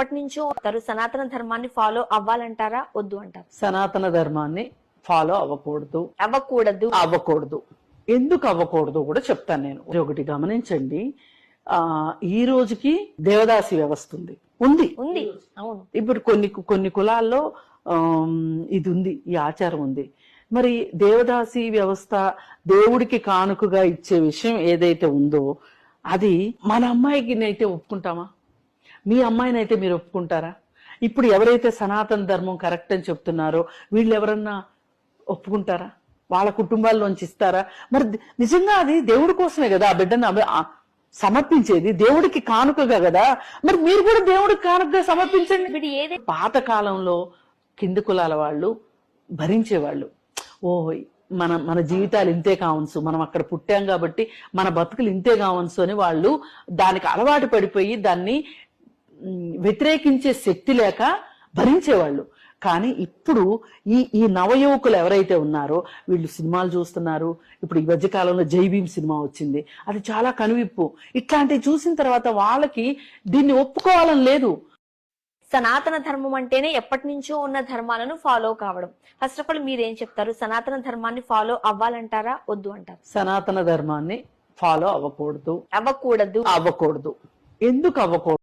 ఎప్పటి నుంచో ఉంటారు సనాతన ధర్మాన్ని ఫాలో అవ్వాలంటారా వద్దు అంటారు? సనాతన ధర్మాన్ని ఫాలో అవ్వకూడదు. అవ్వకూడదు. అవ్వకూడదు. ఎందుకు అవ్వకూడదు కూడా చెప్తాను నేను. ఒకటి గమనించండి. ఆ ఈ రోజుకి దేవదాసి వ్యవస్థ ఉంది. ఉంది. ఉంది. అవును. ఇప్పుడు కొన్ని కొన్ని కులాల్లో ఇది ఉంది ఈ ఆచారం ఉంది. మరి దేవదాసి వ్యవస్థ దేవుడికి కానుకగా ఇచ్చే విషయం ఏదైతే ఉందో అది మన అమ్మాయికి అయితే ఒప్పుకుంటామా? మీ అమ్మాయినైతే మీరు ఒప్పుకుంటారా? ఇప్పుడు ఎవరైతే సనాతన ధర్మం కరెక్ట్ అని చెప్తున్నారో వీళ్ళు ఎవరన్నా ఒప్పుకుంటారా? వాళ్ళ కుటుంబాల్లోంచి ఇస్తారా? మరి నిజంగా అది దేవుడి కోసమే కదా ఆ బిడ్డను సమర్పించేది? దేవుడికి కానుకగా కదా? మరి మీరు కూడా దేవుడికి కానుకగా సమర్పించండి. పాత కాలంలో కింది కులాల వాళ్ళు భరించేవాళ్ళు. ఓ మన మన జీవితాలు ఇంతే కావచ్చు మనం అక్కడ పుట్టాం కాబట్టి మన బతుకులు ఇంతే కావచ్చు అని వాళ్ళు దానికి అలవాటు పడిపోయి దాన్ని వ్యతిరేకించే శక్తి లేక భరించేవాళ్ళు. కానీ ఇప్పుడు ఈ ఈ నవయువకులు ఎవరైతే ఉన్నారో వీళ్ళు సినిమాలు చూస్తున్నారు. ఇప్పుడు ఈ మధ్య కాలంలో జై భీమ్ సినిమా వచ్చింది. అది చాలా కనువిప్పు. ఇట్లాంటివి చూసిన తర్వాత వాళ్ళకి దీన్ని ఒప్పుకోవాలని లేదు. సనాతన ధర్మం అంటేనే ఎప్పటి నుంచో ఉన్న ధర్మాలను ఫాలో కావడం. ఫస్ట్ ఆఫ్ ఆల్ మీరేం చెప్తారు? సనాతన ధర్మాన్ని ఫాలో అవ్వాలంటారా? వద్దు అంటారు. సనాతన ధర్మాన్ని ఫాలో అవ్వకూడదు. అవ్వకూడదు. అవ్వకూడదు. ఎందుకు అవ్వకూడదు?